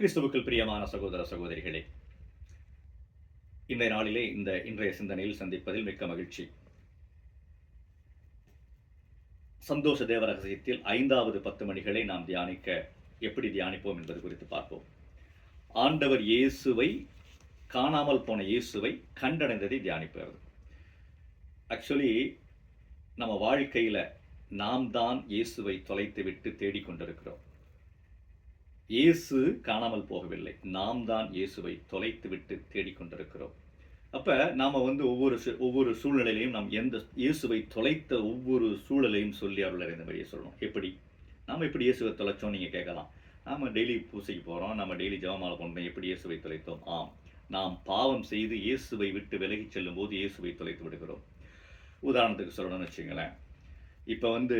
கிறிஸ்துவுக்குள் பிரியமான சகோதர சகோதரிகளே இன்றைய நாளிலே இந்த இன்றைய சிந்தனையில் சந்திப்பதில் மிக்க மகிழ்ச்சி. சந்தோஷ தேவ ரகசியத்தில் ஐந்தாவது பத்து மணிகளை நாம் தியானிக்க எப்படி தியானிப்போம் என்பது குறித்து பார்ப்போம். ஆண்டவர் இயேசுவை காணாமல் போன இயேசுவை கண்டடைந்ததை தியானிப்பது ஆக்சுவலி நம்ம வாழ்க்கையில் நாம் தான் இயேசுவை தொலைத்துவிட்டு தேடிக்கொண்டிருக்கிறோம். இயேசு காணாமல் போகவில்லை. நாம் தான் இயேசுவை தொலைத்து விட்டு தேடிக்கொண்டிருக்கிறோம். அப்போ நாம் வந்து ஒவ்வொரு சு- ஒவ்வொரு சூழ்நிலையிலையும் நாம் எந்த இயேசுவை தொலைத்த ஒவ்வொரு சூழலையும் சொல்லி அவர்கள் இந்த மாதிரியே சொல்லணும். எப்படி? நாம் எப்படி இயேசுவை தொலைச்சோம் நீங்கள் கேட்கலாம். நாம் டெய்லி பூசைக்கு போகிறோம் நம்ம டெய்லி ஜெபமாலை பண்றோம் எப்படி இயேசுவை தொலைத்தோம்? ஆம். நாம் பாவம் செய்து இயேசுவை விட்டு விலகிச் செல்லும் போது இயேசுவை தொலைத்து விடுகிறோம். உதாரணத்துக்கு சொல்லணும்னு வச்சுங்களேன். இப்போ வந்து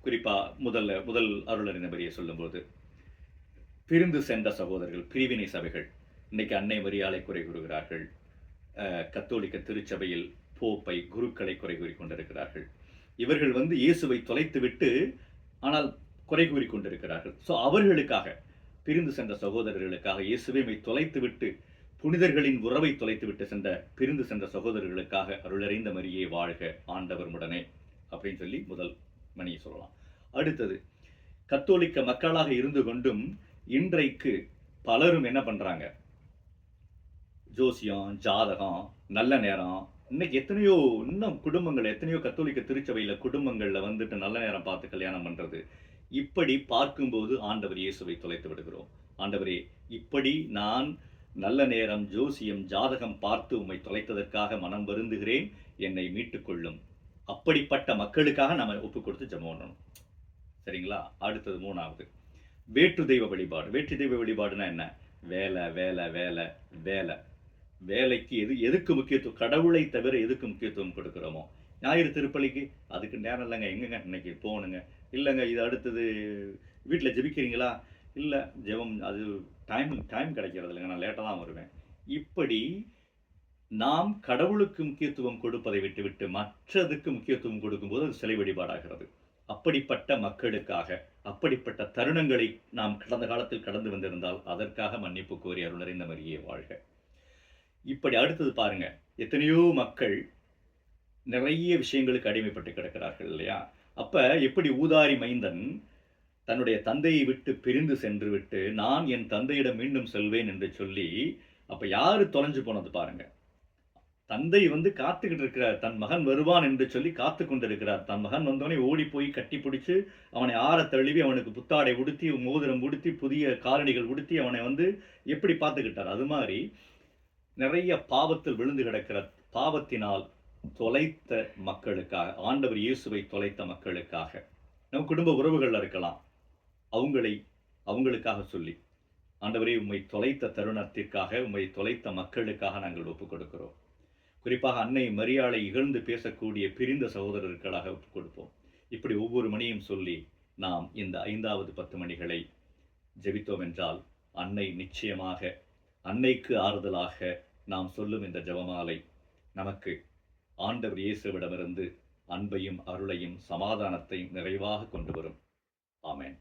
குறிப்பாக முதல்ல முதல் அருளறிந்த மாதிரியே சொல்லும்போது பிரிந்து சென்ற சகோதரர்கள் பிரிவினை சபைகள். இன்னைக்கு அன்னை மரியாதை குறை கூறுகிறார்கள். கத்தோலிக்க திருச்சபையில் போப்பை குருக்களை குறை கூறி கொண்டிருக்கிறார்கள். இவர்கள் வந்து இயேசுவை தொலைத்துவிட்டு ஆனால் குறை கூறி கொண்டிருக்கிறார்கள். ஸோ அவர்களுக்காக பிரிந்து சென்ற சகோதரர்களுக்காக இயேசுவை தொலைத்துவிட்டு புனிதர்களின் உறவை தொலைத்துவிட்டு சென்ற பிரிந்து சென்ற சகோதரர்களுக்காக அருளறிந்த மரியே வாழ்க ஆண்டவர் உடனே அப்படின்னு சொல்லி முதல் மணியை சொல்லலாம். அடுத்தது கத்தோலிக்க மக்களாக இருந்து கொண்டும் இன்றைக்கு பலரும் என்ன பண்ணுறாங்க ஜோசியம் ஜாதகம் நல்ல நேரம். இன்னைக்கு எத்தனையோ இன்னும் குடும்பங்கள் எத்தனையோ கத்தோலிக்க திருச்சபையில் குடும்பங்களில் வந்துட்டு நல்ல நேரம் பார்த்து கல்யாணம் பண்ணுறது இப்படி பார்க்கும்போது ஆண்டவர் இயேசுவை தொலைத்து விடுகிறோம். ஆண்டவரே இப்படி நான் நல்ல நேரம் ஜோசியம் ஜாதகம் பார்த்து உம்மை தொலைத்ததற்காக மனம் வருந்துகிறேன். என்னை மீட்டுக்கொள்ளும். அப்படிப்பட்ட மக்களுக்காக நம்ம ஒப்பு கொடுத்து ஜெபம் பண்ணணும். சரிங்களா? அடுத்தது மூணாவது. வேற்று தெய்வ வழிபாடு. வேற்று தெய்வ வழிபாடுனா என்ன? வேலை வேலை வேலை வேலை. வேலைக்கு எது எதுக்கு முக்கியத்துவம்? கடவுளை தவிர எதுக்கு முக்கியத்துவம் கொடுக்குறோமோ? ஞாயிறு திருப்பலிக்கு அதுக்கு நேரம் இல்லைங்க. எங்கங்க? இன்னைக்கு போகணுங்க. இல்லைங்க இது அடுத்தது வீட்டில் ஜெபிக்கிறீங்களா? இல்லை ஜெபம் அது டைம் டைம் கிடைக்கிறது இல்லைங்க. நான் லேட்டாக தான் வருவேன். இப்படி நாம் கடவுளுக்கு முக்கியத்துவம் கொடுப்பதை விட்டுவிட்டு மற்றதுக்கு முக்கியத்துவம் கொடுக்கும்போது அது சிலை வழிபாடாகிறது. அப்படிப்பட்ட மக்களுக்காக அப்படிப்பட்ட தருணங்களை நாம் கடந்த காலத்தில் கடந்து வந்திருந்தால் அதற்காக மன்னிப்பு கோரி அருளர் இந்த மாதிரியே வாழ்க. இப்படி அடுத்தது பாருங்க. எத்தனையோ மக்கள் நிறைய விஷயங்களுக்கு அடிமைப்பட்டு கிடக்கிறார்கள் இல்லையா? அப்ப எப்படி ஊதாரி மைந்தன் தன்னுடைய தந்தையை விட்டு பிரிந்து சென்று விட்டு நான் என் தந்தையிடம் மீண்டும் செல்வேன் என்று சொல்லி அப்ப யாரு தொலைஞ்சு போனது பாருங்க. தந்தை வந்து காத்துக்கிட்டு இருக்கிறார். தன் மகன் வருவான் என்று சொல்லி காத்து கொண்டிருக்கிறார். தன் மகன் வந்தவனே ஓடி போய் கட்டி பிடிச்சு அவனை ஆற தழுவி அவனுக்கு புத்தாடை உடுத்தி மோதிரம் உடுத்தி புதிய காலணிகள் உடுத்தி அவனை வந்து எப்படி பார்த்துக்கிட்டார்? அது மாதிரி நிறைய பாவத்தில் விழுந்து கிடக்கிற பாவத்தினால் தொலைத்த மக்களுக்காக ஆண்டவர் இயேசுவை தொலைத்த மக்களுக்காக நம் குடும்ப உறவுகளில் இருக்கலாம். அவங்களை அவங்களுக்காக சொல்லி ஆண்டவரே உம்மை தொலைத்த தருணத்திற்காக உம்மை தொலைத்த மக்களுக்காக நாங்கள் ஒப்புக் கொடுக்கிறோம். குறிப்பாக அன்னை மரியாளை இகழ்ந்து பேசக்கூடிய பிரிந்த சகோதரர்களாக கொடுப்போம். இப்படி ஒவ்வொரு மணியும் சொல்லி நாம் இந்த ஐந்தாவது பத்து மணிகளை ஜெபித்தோம் என்றால் அன்னை நிச்சயமாக அன்னைக்கு ஆறுதலாக நாம் சொல்லும் இந்த ஜபமாலை நமக்கு ஆண்டவர் இயேசுவிடமிருந்து அன்பையும் அருளையும் சமாதானத்தையும் நிறைவாக கொண்டு வரும். ஆமென்.